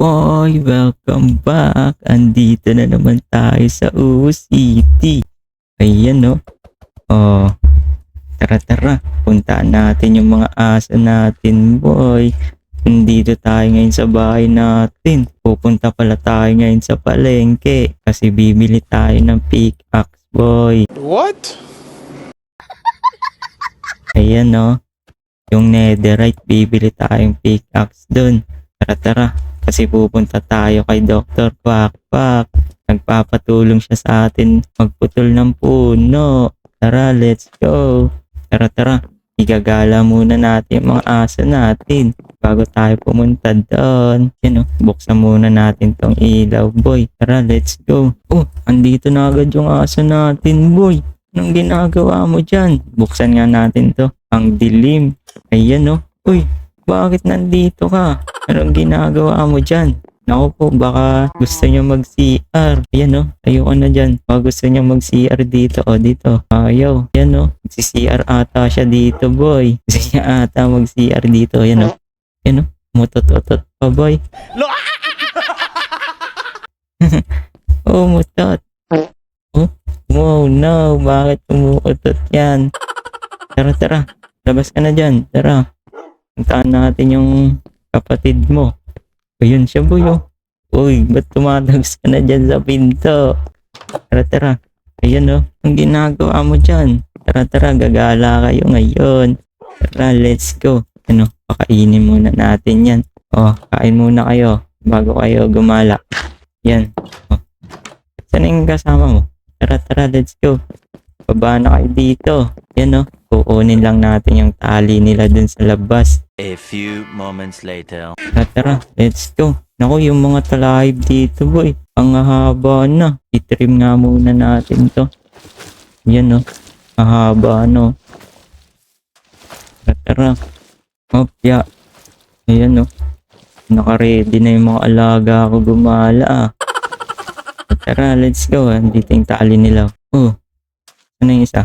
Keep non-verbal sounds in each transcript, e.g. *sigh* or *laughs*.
boy? Welcome back. Andito na naman tayo sa UU City. Ayan no. Oh. Tara tara. Puntaan natin yung mga asa natin boy. Nandito tayo ngayon sa bahay natin. Pupunta pala tayo ngayon sa palengke. Kasi bibili tayo ng pickaxe boy. What? Ayan no. Yung netherite, bibili tayong pickaxe dun. Tara tara. Kasi pupunta tayo kay Dr. Pakpak. Nagpapatulong siya sa atin magputol ng puno. Tara, let's go. Tara tara. Igagala muna natin yung mga aso natin bago tayo pumunta doon. Yan o, buksan muna natin tong ilaw, boy. Tara, let's go. Oh, andito na agad yung aso natin, boy. Anong ginagawa mo dyan? Buksan nga natin to. Ang dilim. Ayan o. Uy, bakit nandito ka? Anong ginagawa mo dyan? Naku po, baka gusto niya mag-CR. Ayan o, tayo ka na dyan. Baka gusto niya mag-CR dito. O, dito. Ayaw. Ayan o, si-CR ata siya dito, boy. *laughs* Gusto niya ata mag-CR dito. Ayan o. Ayan o, mutot-utot pa, boy. *laughs* oh, mutot. Oh, wow, no. Bakit umuutot yan? Tara, tara. Labas ka na dyan. Tara. Puntaan natin yung kapatid mo. Ayun siya, boy, oh. Uy, ba't tumatags ka na dyan sa pinto? Tara, tara. Ayan, oh. Ang ginagawa mo dyan? Tara, tara. Gagala kayo ngayon. Tara, let's go. Ano, pakainin muna natin yan. Oh, kain muna kayo bago kayo gumala. Yan. Oh. Saan yung kasama mo? Tara, tara, let's go. Baba na kayo dito. Yan, oh. Kukunin lang natin yung tali nila dun sa labas. A few moments later. Tara, tara, let's go. Naku, yung mga talahib dito, boy. Ang haba na. I-trim nga muna natin to. Yan, no. Mahaba, no. Tara, tara. Opya. Ayan, no. Naka-ready na yung mga alaga ko gumala, ah. Tara, let's go. Andito yung tali nila. Oh, ano yung isa?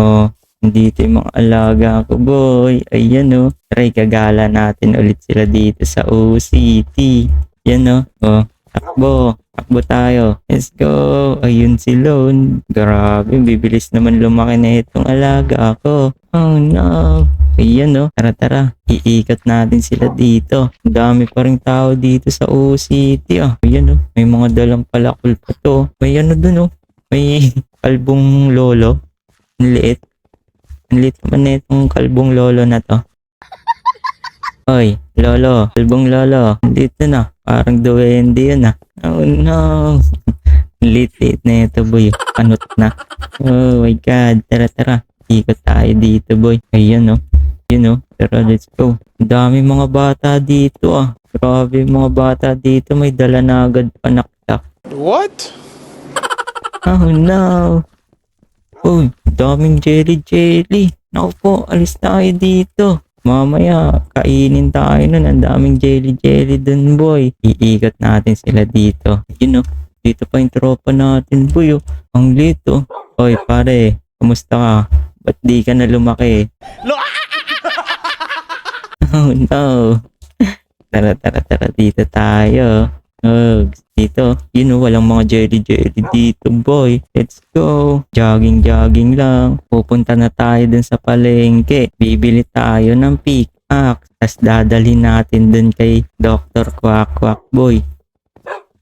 Oh, Dito yung mga alaga ko, boy. Ayan, no. Try kagala natin ulit sila dito sa O City. Yan, no. Oh, takbo. Takbo tayo. Let's go. Ayun si Lone. Grabe, bibilis naman lumaki na itong alaga ko. Oh, no. Ayan, no. Tara, tara. Iikot natin sila dito. Ang dami pa rin tao dito sa O City, ah. Ayan, no. May mga dalang palakol pa to. May ano dun, no. May *laughs* kalbong lolo. Ang liit. Liit naman na itong kalbong lolo na to. Oy, lolo, kalbong lolo, dito na. Parang duwende yun ah. Oh no. Lit-lit na ito boy. Anot na. Oh my god. Tara tara. Ikot tayo dito boy. Ayan oh. Yun oh. Tara let's go. Dami mga bata dito ah. Grabe mga bata dito. May dala na agad panaktak. What? Oh no. Uy, daming jelly jelly. Naku po, alis tayo dito. Mamaya, kainin tayo nun. Ang daming jelly jelly dun, boy. Iikot natin sila dito. Yun oh, dito pa yung tropa natin, boy. Oh. Ang lito. Oy, pare, kumusta ka? Ba't di ka na lumaki? *laughs* oh no. Tara, tara, tara, dito tayo. Oh, dito. Yun oh, walang mga jelly jelly dito, boy. Let's go. Jogging, jogging lang. Pupunta na tayo dun sa palengke. Bibili tayo ng pickaxe. Tapos dadalhin natin dun kay Dr. Quack Quack, boy.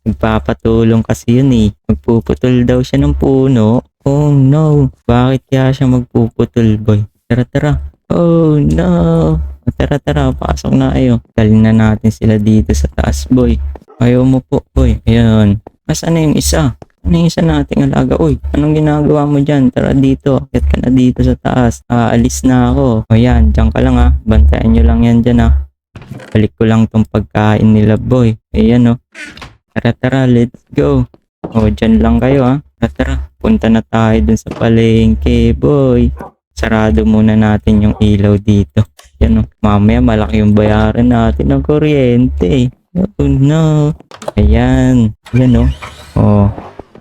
Nagpapatulong kasi yun eh. Magpuputol daw siya ng puno. Oh no. Bakit kaya siya magpuputol, boy? Tara, tara. Oh no. Tara, tara. Pasok na kayo. Dalhin na natin sila dito sa taas, boy. Ayaw mo po, boy. Ayan. Nasaan na yung isa? Ano yung isa nating alaga? Uy, anong ginagawa mo dyan? Tara dito. Akit ka na dito sa taas. Aalis na ako. O yan, dyan ka lang ha. Bantayan nyo lang yan dyan ha. Balik ko lang tong pagkain nila, boy. Ayan o. Tara, tara, let's go. O, dyan lang kayo ha. Tara, tara. Punta na tayo dun sa palengke, boy. Sarado muna natin yung ilaw dito. Yan o. Mamaya malaki yung bayaran natin ng kuryente. Oh no. Ayan. Yan o. Oh.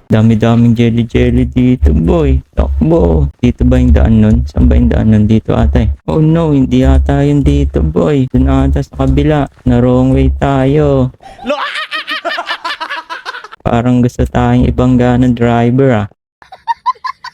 Dami-daming jelly-jelly dito, boy. Takbo. Dito ba yung daan nun? Saan ba yung daan nun? Dito ata eh. Oh no, hindi ata yun dito, boy. Doon ata sa kabila. Na wrong way tayo. Parang gusto tayong ibangga ng driver ah.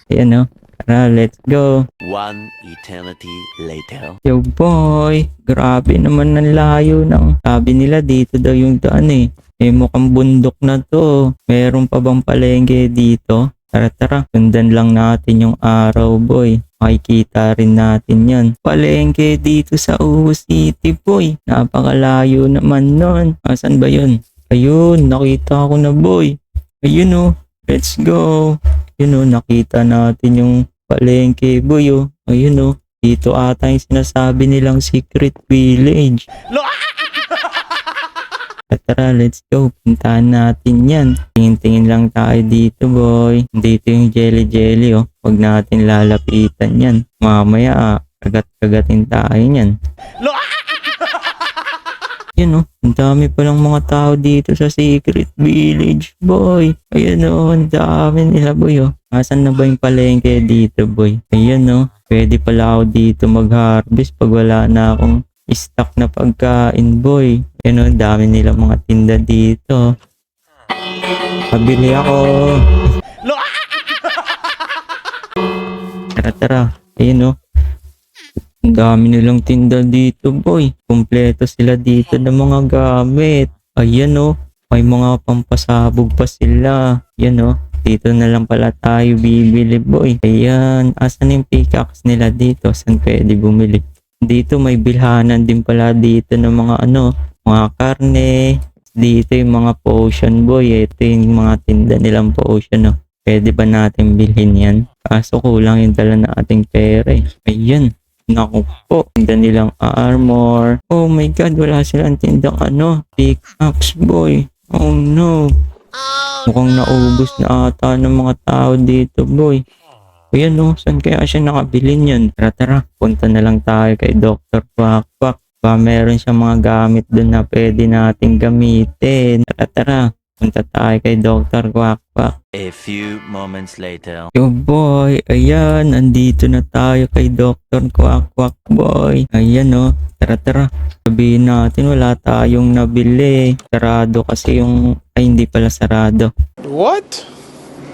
Ayan oh. Tara, let's go. One eternity later. Yo boy, grabe naman ang layo ng sabi nila dito daw yung daan eh. Eh mukhang bundok na to. Meron pa bang palengke dito? Tara tara, sundan lang natin yung araw boy. Makikita rin natin yan. Palengke dito sa Uhu City boy. Napakalayo naman nun. Asan ba yun? Ayun, nakita ko na boy. Ayun oh, let's go. Yun oh, nakita natin yung palengke boy oh. Ayun oh, dito ata yung sinasabi nilang secret village. At *laughs* tara, let's go. Puntahan natin yan. Tingin-tingin lang tayo dito, boy. Dito yung jelly jelly, oh. Huwag natin lalapitan yan. Mamaya, ah, kagat-kagatin tayo yan. Yan, oh. Ang dami palang mga tao dito sa secret village, boy. Ayan, oh. Ang dami nila, boy, oh. Asan na ba yung palengke dito, boy? Ayan, oh. Pwede pala ako dito mag-harvest pag wala na akong stock na pagkain, boy. Yan o, dami nila mga tinda dito. Pabili ako. Tara, tara. Ayun o. Dami nilang tinda dito, boy. Kompleto sila dito ng mga gamit. Ayan o. May mga pampasabog pa sila. Yan o. Dito na lang pala tayo bibili, boy. Ayan. Asan yung pickaxe nila dito? Saan pwede bumili? Dito may bilhanan din pala dito ng mga ano, mga karne. Dito yung mga potion boy. Ito yung mga tinda nilang potion. No? Pwede ba natin bilhin yan? Kaso kulang yung dala na ating pera eh. Ayan. Naku po. Tinda nilang armor. Oh my god, wala silang tindang ano. Pickaxe boy. Oh no. Mukhang naubos na ata ng mga tao dito boy. Ayan o, saan kaya siya nakabili niyan? Tara tara, punta na lang tayo kay Dr. Quack. Ba meron siya mga gamit doon na pwede nating gamitin. Tara tara, punta tayo kay Dr. Quack Quack. A few moments later. Yo boy, ayan, andito na tayo kay Dr. Quack Quack boy. Ayan o, tara tara. Sabihin natin wala tayong nabili. Sarado kasi yung, ay hindi pala sarado. What?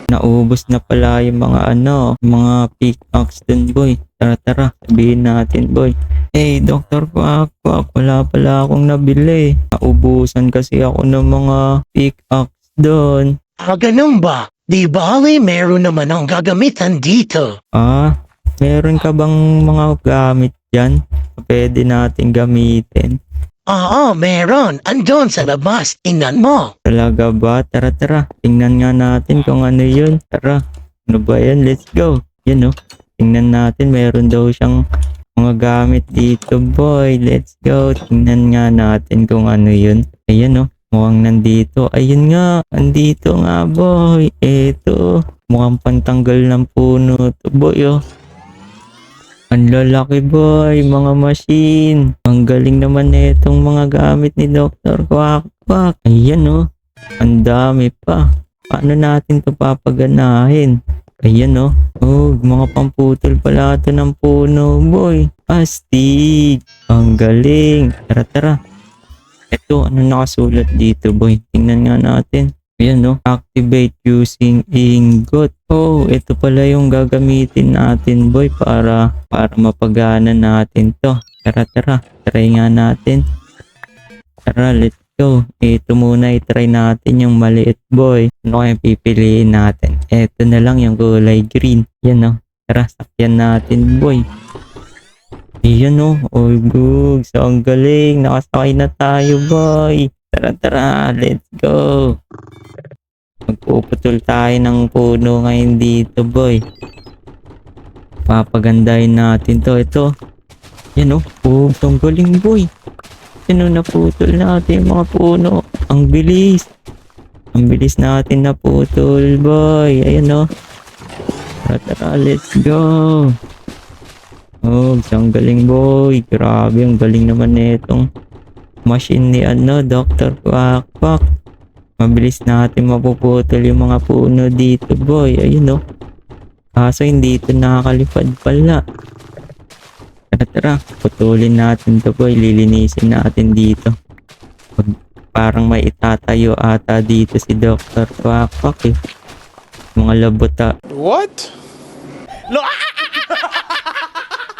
Naubos na pala yung mga ano, mga pickaxe dun boy. Tara tara, sabihin natin boy. Hey, Dr. Quack wala pala akong nabili. Naubusan kasi ako ng mga pickaxe doon. Ah, ganun ba? Di bali, meron naman ang gagamitan dito. Ah, meron ka bang mga gamit dyan? Pwede natin gamitin. Oo, meron. Andun sa labas. Tingnan mo. Talaga ba? Tara tara, tingnan nga natin kung ano yun. Tara, ano ba yan? Let's go. Yan oh, tingnan natin. Meron daw siyang mga gamit dito boy. Let's go. Tingnan nga natin kung ano yun. Ayan oh, mukhang nandito. Ayun nga, andito nga boy. Eto, mukhang pantanggal ng puno to boy oh. Ang lalaki boy, mga machine. Ang galing naman na itong mga gamit ni Dr. Quack Quack. Ayan oh, ang dami pa. Paano natin to papaganahin? Ayan oh. Oh, mga pamputol pala ito ng puno, boy. Astig. Ang galing. Tara, tara. Ito, ano nakasulat dito, boy? Tingnan nga natin. Ayan oh. Activate using ingot. Oh, ito pala yung gagamitin natin, boy, para para mapagana natin to. Tara, tara. Try nga natin. Tara, let's go. Ito muna, i-try natin yung maliit boy. Ano kaya pipiliin natin? Ito na lang yung kulay green. Yan o. Tara, sakyan natin boy. Iyan o. Oh, gugs. Ang galing. Nakasakay na tayo boy. Tara, tara. Let's go. Magpuputol tayo ng puno ngayon dito boy. Papagandahin natin to. Ito. Yan o. Oh, ang galing boy. Ano naputol natin yung mga puno. Ang bilis. Ang bilis natin naputol, boy. Ayan o. Tara, tara, let's go. Oh, ang galing, boy. Grabe, ang galing naman nitong machine ni ano, Dr. Quack Quack. Mabilis natin mapuputol yung mga puno dito, boy. Ayun o. Kaso hindi ito nakakalipad pala. Tara. Putulin natin to boy. Lilinisin natin dito. Parang may itatayo ata dito si Dr. Quack eh. Mga labota. What?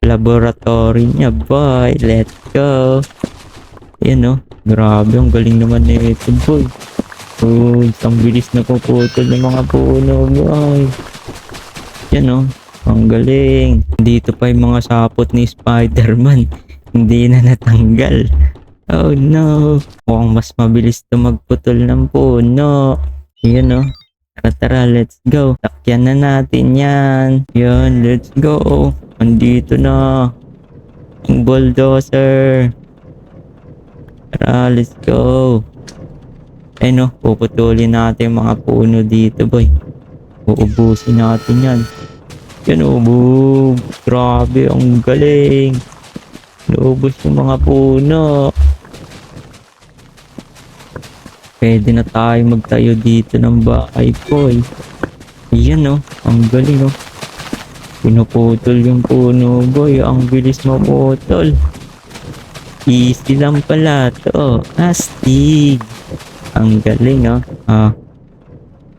laboratory niya, boy. Let's go. Ayan oh. Grabe, ang galing naman na ito, boy. Oh, ang bilis na puputol ng mga puno, boy. Yan oh. Ang galing. Dito pa yung mga sapot ni Spider-Man. *laughs* Hindi na natanggal. Oh no. Mukhang mas mabilis to magputol ng puno. Yan oh. Tara tara, let's go. Takyan na natin yan. Yan, let's go. Andito na. Ang bulldozer. Tara, let's go. Eh no, puputulin natin mga puno dito, boy. Uubusin natin yan. Yan, ubog. Grabe, ang galing. Naubos yung mga puno. Pwede na tayo magtayo dito ng bahay, boy. Yan, no. Ang galing, no. Pinuputol yung puno, boy. Ang bilis maputol. Easy lang pala to. Astig. Ang galing, no. Ah.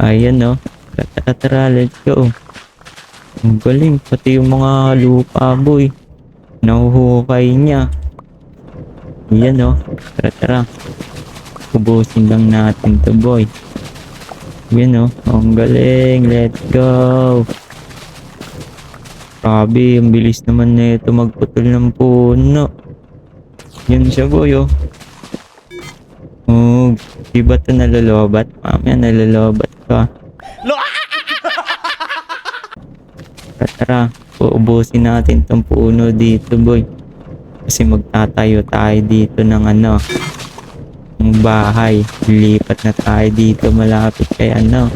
Ayan, no. Tara, tara, let's go. Ang galing. Pati yung mga lupa, boy. Nahuhukay niya. Ayan, no. Tara, tara. Ubusin lang natin to, boy. Yan, no. Ang galing. Let's go. Grabe, ang bilis naman na ito magputol ng puno. Yan siya, boy, oh. Oh, di ba ito nalolobat? Mamaya nalolobat ka. Tara, tara. Uubusin natin tong puno dito, boy. Kasi magtatayo tayo dito ng ano, ng bahay. Lipat na tayo dito malapit kay ano,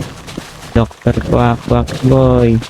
Dr. Quack Quack Boy.